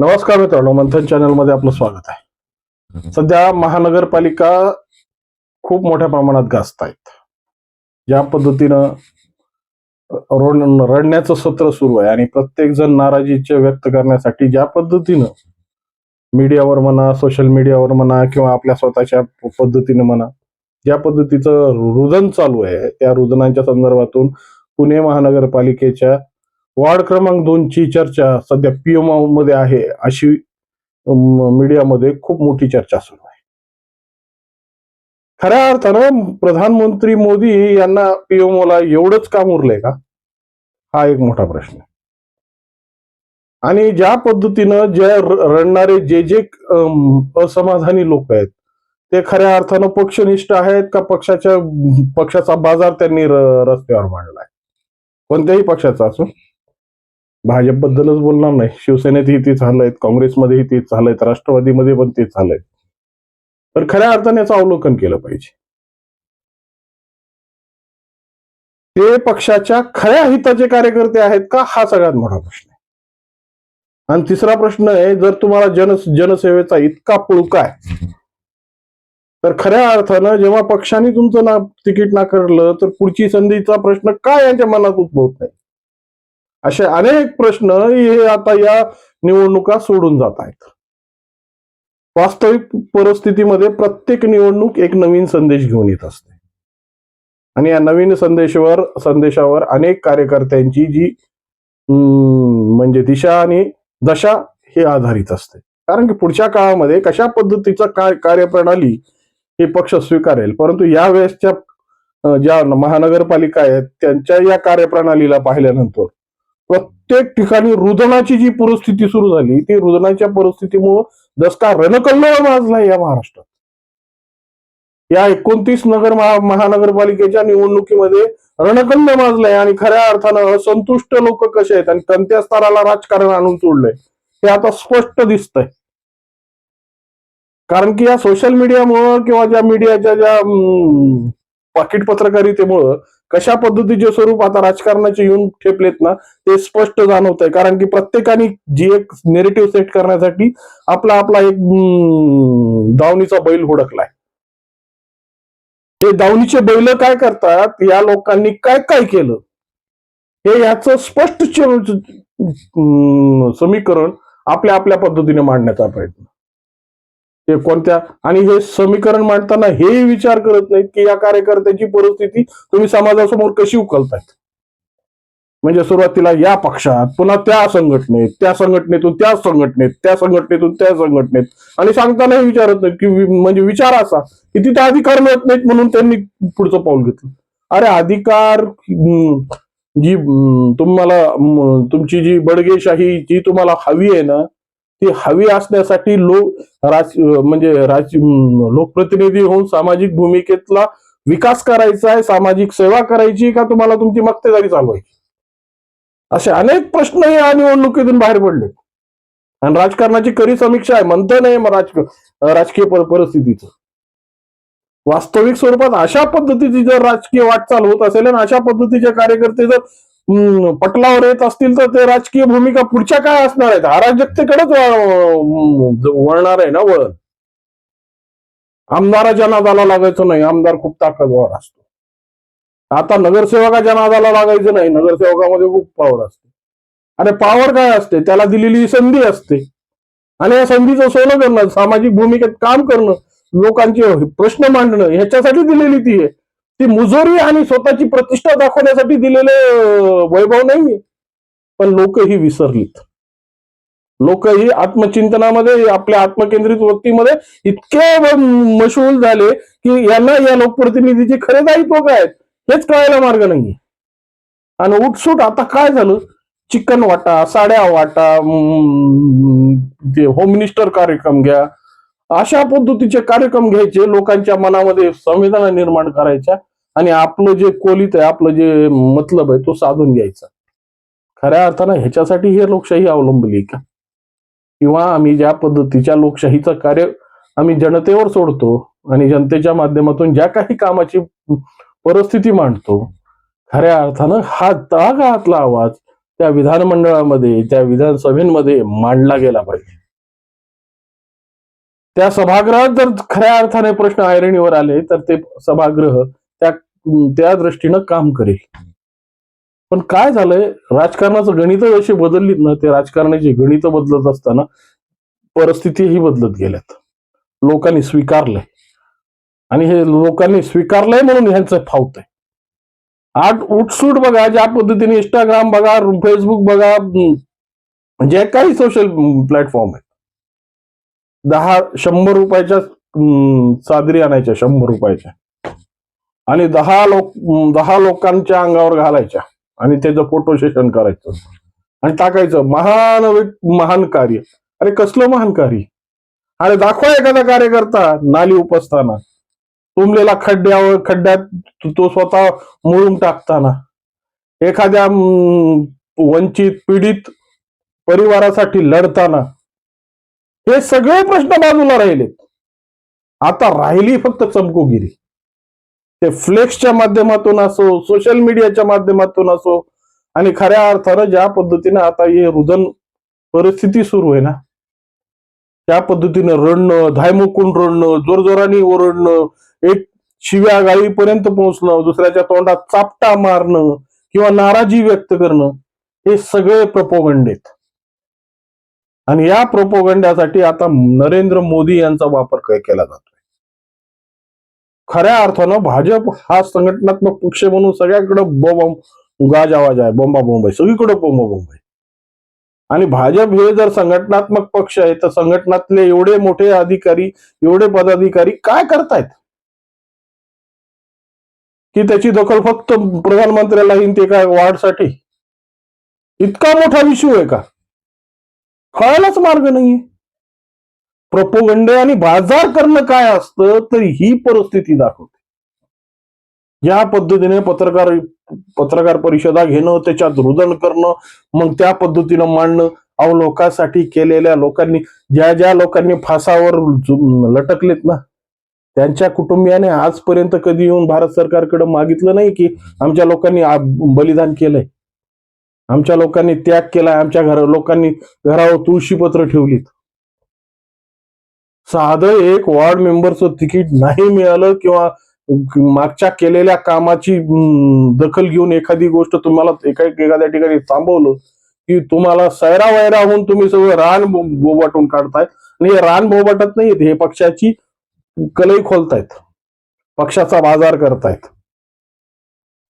नमस्कार मित्रांनो मंथन चॅनलमध्ये आपलं स्वागत आहे. सध्या महानगरपालिका खूप मोठ्या प्रमाणात गाजत आहेत ज्या पद्धतीनं रोड रडण्याचं सत्र सुरू आहे आणि प्रत्येक जण नाराजीचे व्यक्त करण्यासाठी ज्या पद्धतीनं मीडियावर म्हणा सोशल मीडियावर म्हणा किंवा आपल्या स्वतःच्या पद्धतीने म्हणा ज्या पद्धतीचं रुदन चालू आहे त्या रुदनाच्या संदर्भातून पुणे महानगरपालिकेच्या वार्ड क्रमांक दोनची चर्चा सध्या पीएमओ मध्ये आहे अशी मीडियामध्ये खूप मोठी चर्चा सुरू आहे. खऱ्या अर्थानं प्रधानमंत्री मोदी यांना पीएमओला ला एवढंच काम उरलंय का? हा एक मोठा प्रश्न आहे. आणि ज्या पद्धतीनं जे रडणारे जे जे असमाधानी लोक आहेत ते खऱ्या अर्थानं पक्षनिष्ठ आहेत का पक्षाच्या पक्षाचा बाजार त्यांनी रस्त्यावर मांडलाय? कोणत्याही पक्षाचा असो. भाजपबद्दलच बोलणार नाही. शिवसेनेतही तेच झालंय काँग्रेसमध्येही तेच झालंय राष्ट्रवादीमध्ये पण ते झालंय तर खऱ्या अर्थाने याचं अवलोकन केलं पाहिजे. ते पक्षाच्या खऱ्या हिताचे कार्यकर्ते आहेत का? हा सगळ्यात मोठा प्रश्न आहे. आणि तिसरा प्रश्न आहे जर तुम्हाला जन जनसेवेचा इतका पुळका आहे तर खऱ्या अर्थानं जेव्हा पक्षाने तुमचं ना तिकीट नाकारलं तर पुढची संधीचा प्रश्न काय यांच्या मनात उद्भवत नाही? असे अनेक प्रश्न हे आता या निवडणुका सोडून जात आहेत. वास्तविक परिस्थितीमध्ये प्रत्येक निवडणूक एक नवीन संदेश घेऊन येत असते. आणि या नवीन संदेशावर संदेशावर अनेक कार्यकर्त्यांची जी म्हणजे दिशा आणि दशा हे आधारित असते. कारण की पुढच्या काळामध्ये कशा पद्धतीचा काय कार्यप्रणाली हे पक्ष स्वीकारेल? परंतु या वेळेसच्या ज्या महानगरपालिका आहेत त्यांच्या या कार्यप्रणालीला पाहिल्यानंतर प्रत्येक ठिकाणी रुदनाची जी परिस्थिती सुरू झाली ती रुदनाच्या परिस्थितीमुळे दसका रणकल्लोळ माजला या महाराष्ट्रात. या एकोणतीस नगर महा महानगरपालिकेच्या निवडणुकीमध्ये रणकल्ल माजलंय आणि खऱ्या अर्थानं असंतुष्ट लोक कसे आहेत आणि कोणत्या स्तराला राजकारण आणून सोडलंय हे आता स्पष्ट दिसतंय. कारण की या सोशल मीडियामुळं किंवा ज्या मीडियाच्या ज्या पाकिट पत्रकारितेमुळं कशा पद्धतीचे स्वरूप आता राजकारणाचे येऊन ठेपलेत ना ते स्पष्ट जाणवत आहे कारण की प्रत्येकाने जी एक नेरेटिव्ह सेट करण्यासाठी आपला आपला एक अं, दावणीचा बैल हुडकलाय. हे दावणीचे बैल काय करतात? या लोकांनी काय काय केलं? हे याचं स्पष्ट समीकरण आपल्या आपल्या पद्धतीने मांडण्याचा प्रयत्न. हे कोणत्या? आणि हे समीकरण मांडताना हेही विचार करत नाहीत की या कार्यकर्त्याची परिस्थिती तुम्ही समाजासमोर कशी उकलतायत? म्हणजे सुरुवातीला या पक्षात पुन्हा त्या संघटनेत त्या संघटनेतून त्या संघटनेत त्या संघटनेतून त्या संघटनेत. आणि सांगतानाही विचारत नाही की म्हणजे विचार असा की तिथे अधिकार मिळत नाहीत म्हणून त्यांनी पुढचं पाऊल घेतलं. अरे अधिकार जी तुम्हाला तुमची जी बडगेशाही जी तुम्हाला हवी आहे ना ती हवी असण्यासाठी लोक राज म्हणजे राज लोकप्रतिनिधी होऊन सामाजिक भूमिकेतला विकास करायचा आहे सामाजिक सेवा करायची का तुम्हाला तुमची मक्तेदारी चालवायची असे अनेक प्रश्न या निवडणुकीतून बाहेर पडले. आणि राजकारणाची खरी समीक्षा आहे म्हणतं नाही मग राजकीय परिस्थितीचं. वास्तविक स्वरूपात अशा पद्धतीची जर राजकीय वाटचाल होत असेल आणि अशा पद्धतीचे कार्यकर्ते जर पटलावर येत असतील तर ते राजकीय भूमिका पुढच्या काय असणार आहेत. अराजकतेकडेच वळणार आहे ना वळण. आमदाराच्या नादाला लागायचं नाही. आमदार खूप ताकदवर असतो. आता नगरसेवकाच्या नादाला लागायचं नाही. नगरसेवकामध्ये खूप पॉवर असते. अरे पॉवर काय असते? त्याला दिलेली संधी असते. आणि या संधीचं सोनं करणं सामाजिक भूमिकेत काम करणं लोकांचे प्रश्न मांडणं ह्याच्यासाठी दिलेली ती आहे. ती मुजोरी आणि स्वतःची प्रतिष्ठा दाखवण्यासाठी दिलेले वैभव नाहीये. पण लोकही विसरलीत. लोकही आत्मचिंतनामध्ये आपल्या आत्मकेंद्रित वृत्तीमध्ये इतके मशहूल झाले की यांना या लोकप्रतिनिधीचे खरे दायित्व काय? आहेत हेच कळायला मार्ग नाहीये. आणि उठसूट आता काय झालं? चिकन वाटा साड्या वाटा ते होम मिनिस्टर कार्यक्रम घ्या. अशा पद्धतीचे कार्यक्रम घ्यायचे लोकांच्या मनामध्ये संवेदना निर्माण करायच्या. आणि आपलं जे कोलित आहे आपलं जे मतलब आहे तो साधून घ्यायचा. खऱ्या अर्थानं ह्याच्यासाठी हे लोकशाही अवलंबली का? किंवा आम्ही ज्या पद्धतीच्या लोकशाहीचं कार्य आम्ही जनतेवर सोडतो आणि जनतेच्या माध्यमातून ज्या काही कामाची परिस्थिती मांडतो खऱ्या अर्थानं हा तळागाळातला आवाज त्या विधानमंडळामध्ये त्या विधानसभेमध्ये मांडला गेला पाहिजे. त्या सभागृहात जर खऱ्या अर्थाने प्रश्न ऐरणीवर आले तर ते सभागृह त्या त्या दृष्टीनं काम करेल. पण काय झालंय? राजकारणाचं गणित अशी बदललीत ना ते राजकारणाची गणित बदलत असताना परिस्थितीही बदलत गेल्यात. लोकांनी स्वीकारलंय. आणि हे लोकांनी स्वीकारलंय म्हणून ह्यांचं आहे. आठ उठसूट बघा ज्या पद्धतीने इंस्टाग्राम बघा फेसबुक बघा जे काही सोशल प्लॅटफॉर्म आहेत. दहा शंभर रुपयाच्या सादरी चादरी आणायच्या शंभर रुपयाच्या. आणि दहा लोक दहा लोकांच्या अंगावर घालायच्या. आणि त्याचं फोटो सेशन करायचं. आणि टाकायचं महान महान कार्य. अरे कसलं महान कार्य? अरे दाखवा एखादा कार्यकर्ता नाली उपसताना. तुंबलेला खड्ड्यावर खड्ड्यात तो- स्वतः मुळून टाकताना. एखाद्या वंचित पीडित परिवारासाठी लढताना. हे सगळे प्रश्न बाजूला राहिलेत. आता राहिली फक्त चमकोगिरी. ते फ्लेक्सच्या माध्यमातून असो सोशल मीडियाच्या माध्यमातून असो आणि खऱ्या अर्थानं ज्या पद्धतीने आता हे रुदन परिस्थिती सुरू आहे ना त्या पद्धतीने रडणं धायमुकून रडणं जोरजोराने ओरडणं एक शिव्या गाळीपर्यंत पोहोचणं दुसऱ्याच्या तोंडात चापटा मारणं किंवा नाराजी व्यक्त करणं हे सगळे प्रपोगंडेत आणि या प्रोपोगंड्यासाठी आता नरेंद्र मोदी यांचा वापर काय केला जातो? खऱ्या अर्थानं भाजप हा संघटनात्मक पक्ष म्हणून सगळ्याकडे बॉम्ब गाज आवाज आहे बोंबा बोंब आहे सगळीकडे बोंबा बोंब आहे. आणि भाजप हे जर संघटनात्मक पक्ष आहे तर संघटनातले एवढे मोठे अधिकारी एवढे पदाधिकारी काय करतायत? की त्याची दखल फक्त प्रधानमंत्र्याला येईन ते काय वाढसाठी? इतका मोठा इश्यू आहे का? कळायलाच मार्ग नाहीये. प्रपोगंडे आणि बाजार करणं काय असतं तर ही परिस्थिती दाखवते. या पद्धतीने पत्रकार पत्रकार परिषदा घेणं त्याच्यात रुदन करणं मग त्या पद्धतीनं मांडणं अहो लोकांसाठी केलेल्या लोकांनी ज्या ज्या लोकांनी फासावर लटकलेत ना त्यांच्या कुटुंबियाने आजपर्यंत कधी येऊन भारत सरकारकडे मागितलं नाही की आमच्या लोकांनी बलिदान केलंय. आमच्या लोकांनी त्याग केलाय आमच्या घर लोकांनी घरावर तुळशीपत्र ठेवलीत. साधं एक वॉर्ड मेंबरचं तिकीट नाही मिळालं किंवा मागच्या केलेल्या कामाची दखल घेऊन एखादी गोष्ट तुम्हाला एका एखाद्या ठिकाणी थांबवलं की तुम्हाला सैरा वैरा होऊन तुम्ही सगळं रान बोबाटून काढतायत आणि हे रान बोबाटत नाहीत हे पक्षाची कलई खोलतायत. पक्षाचा बाजार करतायत.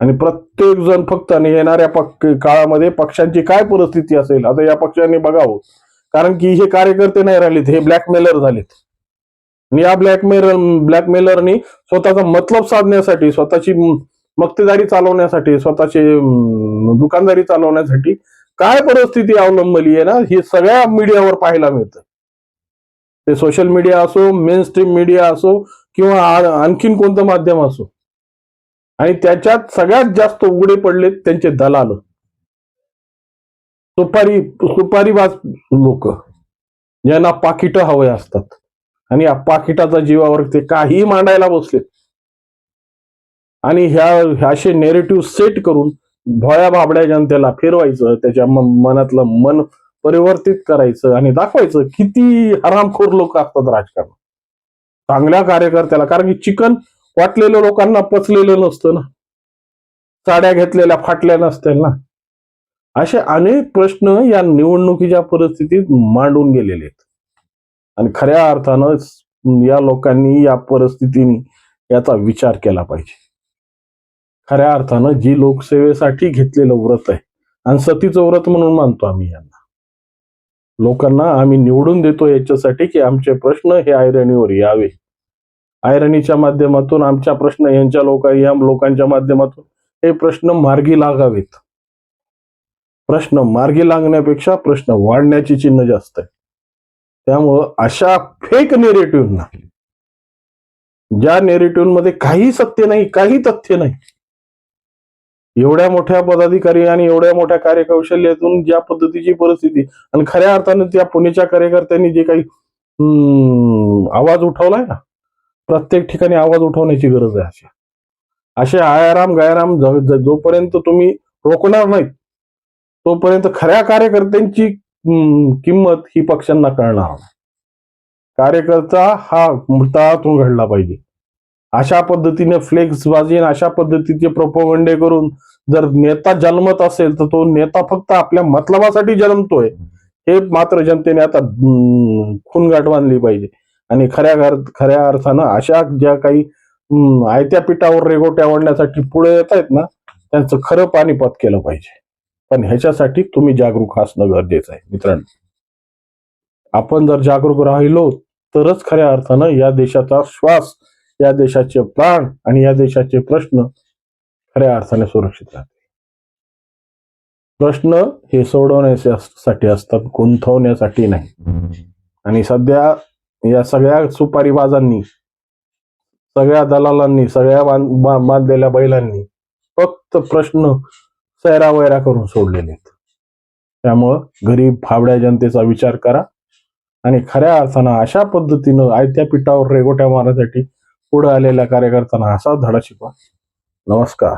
आणि प्रत्येक जण फक्त आणि येणाऱ्या पक- काळामध्ये पक्षांची काय परिस्थिती असेल आता या पक्षांनी बघावं. कारण की हे कार्यकर्ते नाही राहिलेत हे ब्लॅकमेलर झालेत. आणि या ब्लॅकमेलर ब्लॅकमेलरनी स्वतःचा मतलब साधण्यासाठी स्वतःची मक्तेदारी चालवण्यासाठी स्वतःची दुकानदारी चालवण्यासाठी काय परिस्थिती अवलंबली आहे ना हे सगळ्या मीडियावर पाहायला मिळतं. ते सोशल मीडिया असो मेन स्ट्रीम मीडिया असो किंवा आणखीन कोणतं माध्यम असो. आणि त्याच्यात सगळ्यात जास्त उघडे पडलेत त्यांचे दलाल. सुपारी सुपारीबाज लोक ज्यांना पाकिट हवे असतात. आणि या पाकिटाचा जीवावर ते काही मांडायला बसले. आणि ह्या ह्या असे नेरेटिव्ह सेट करून भोळ्या भाबड्या जनतेला फिरवायचं त्याच्या मनातलं मन परिवर्तित करायचं आणि दाखवायचं किती हरामखोर लोक असतात राजकारणात चांगल्या कार्यकर्त्याला कारण की चिकन वाटलेल्या लोकांना पचलेलं नसतं ना. साड्या घेतलेल्या फाटल्या नसतील ना. असे अनेक प्रश्न या निवडणुकीच्या परिस्थितीत मांडून गेलेले आहेत. आणि खऱ्या अर्थानं या लोकांनी या परिस्थितीने याचा विचार केला पाहिजे. खऱ्या अर्थानं जी लोकसेवेसाठी घेतलेलं व्रत आहे आणि सतीचं व्रत म्हणून मानतो आम्ही यांना. लोकांना आम्ही निवडून देतो याच्यासाठी की आमचे प्रश्न हे आयरणीवर यावे. आयरणीच्या माध्यमातून आमच्या प्रश्न यांच्या लोक या लोकांच्या माध्यमातून हे प्रश्न मार्गी लागावेत. प्रश्न मार्गी लागण्यापेक्षा प्रश्न वाढण्याची चिन्ह जास्त आहे. त्यामुळं अशा फेक नेरेटिव्हना ज्या नेरेटिव्हमध्ये काही सत्य नाही काही तथ्य नाही एवढ्या मोठ्या पदाधिकारी आणि एवढ्या मोठ्या कार्यकौशल्यातून ज्या पद्धतीची परिस्थिती आणि खऱ्या अर्थानं त्या पुण्याच्या कार्यकर्त्यांनी जे काही आवाज उठवलाय ना प्रत्येक ठिकाणी आवाज उठवण्याची गरज आहे अशा. असे आयाराम गायराम जोपर्यंत तुम्ही रोखणार नाहीत तोपर्यंत खऱ्या कार्यकर्त्यांची किंमत ही पक्षांना कळणार कार्यकर्ता हा मृतातून घडला पाहिजे. अशा पद्धतीने फ्लेक्सबाजी आणि अशा पद्धतीचे प्रोपोगंडे करून जर नेता जन्मत असेल तर तो नेता फक्त आपल्या मतलबासाठी जन्मतोय. हे मात्र जनतेने आता खून खूनगाठ बांधली पाहिजे. आणि खऱ्या खऱ्या अर्थानं अशा ज्या काही आयत्या पिठावर रेगोट्या ओढण्यासाठी पुढे येत आहेत ना त्यांचं खरं पाणीपत केलं पाहिजे. पण ह्याच्यासाठी तुम्ही जागरूक असणं गरजेचं आहे मित्रांनो. आपण जर जागरूक राहिलो तरच खऱ्या अर्थानं या देशाचा श्वास या देशाचे प्राण आणि या देशाचे प्रश्न खऱ्या अर्थाने सुरक्षित राहते प्रश्न हे सोडवण्यासाठी असतात गुंतवण्यासाठी नाही. आणि सध्या या सगळ्या सुपारीबाजांनी सगळ्या दलालांनी सगळ्या बांधलेल्या बैलांनी फक्त प्रश्न सैरावैरा करून सोडलेले आहेत. त्यामुळं गरीब फावड्या जनतेचा विचार करा आणि खऱ्या अर्थानं अशा पद्धतीनं आयत्या पिठावर रेगोट्या मारण्यासाठी पुढे आलेल्या कार्यकर्त्यांना असा धडा शिकवा. नमस्कार.